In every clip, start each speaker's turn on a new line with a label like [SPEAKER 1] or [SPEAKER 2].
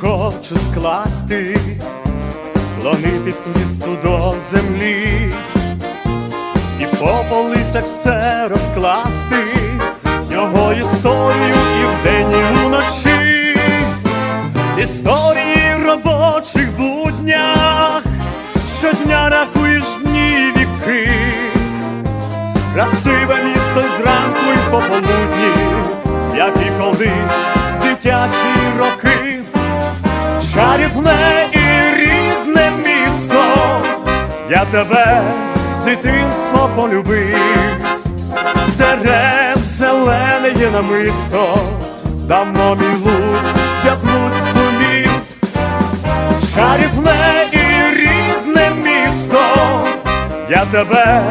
[SPEAKER 1] хочу скласти, клонитись місту до землі, і по полицях все розкласти, його історію і вдень, і вночі, історії робочих буднях, щодня рахуєш дні віки. Красиве місто зранку й пополудні, як і колись дитячі роки, чарівне і рідне місто, я тебе з дитинства полюбив, з дерев зелене є намисто, давно мій луць вдягнуть сумів, чарівне і рідне місто, я тебе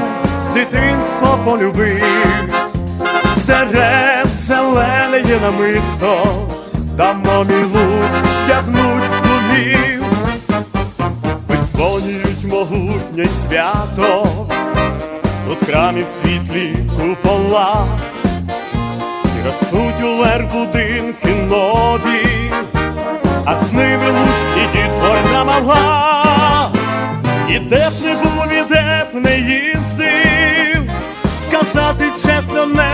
[SPEAKER 1] з дитинства полюбив, з дерев зелене є намисто, давно мій луць тягнуть сумів, Видзвонюють могутнє свято, тут храмів світлі купола, і ростуть у лер будинки нові, а з ними луцькі дітворна мала. І де б не був, і де б не їздив, сказати чесно не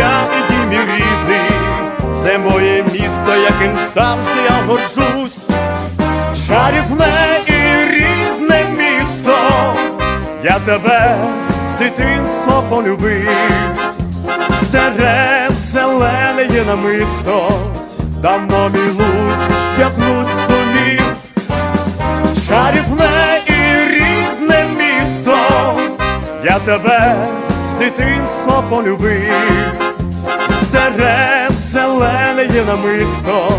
[SPEAKER 1] сім'я, і і рідний, це моє місто, яким завжди я горжусь. Чарівне і рідне місто, я тебе з дитинства полюбив, з дерев зелене є намисто, давно мій луць вдягнуть сумів, чарівне і рідне місто, я тебе з дитинства полюбив, дерев зелене є намисто,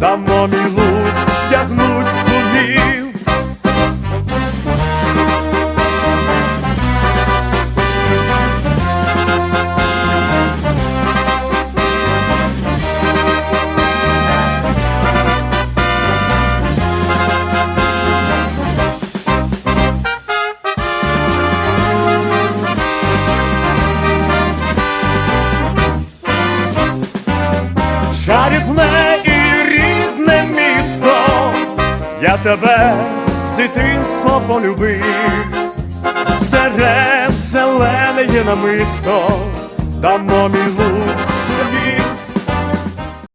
[SPEAKER 1] давно мій луць вдягнуть Чарівне і рідне місто, я тебе з дитинства полюбив, з дерев зелене є намисто, давно мій лук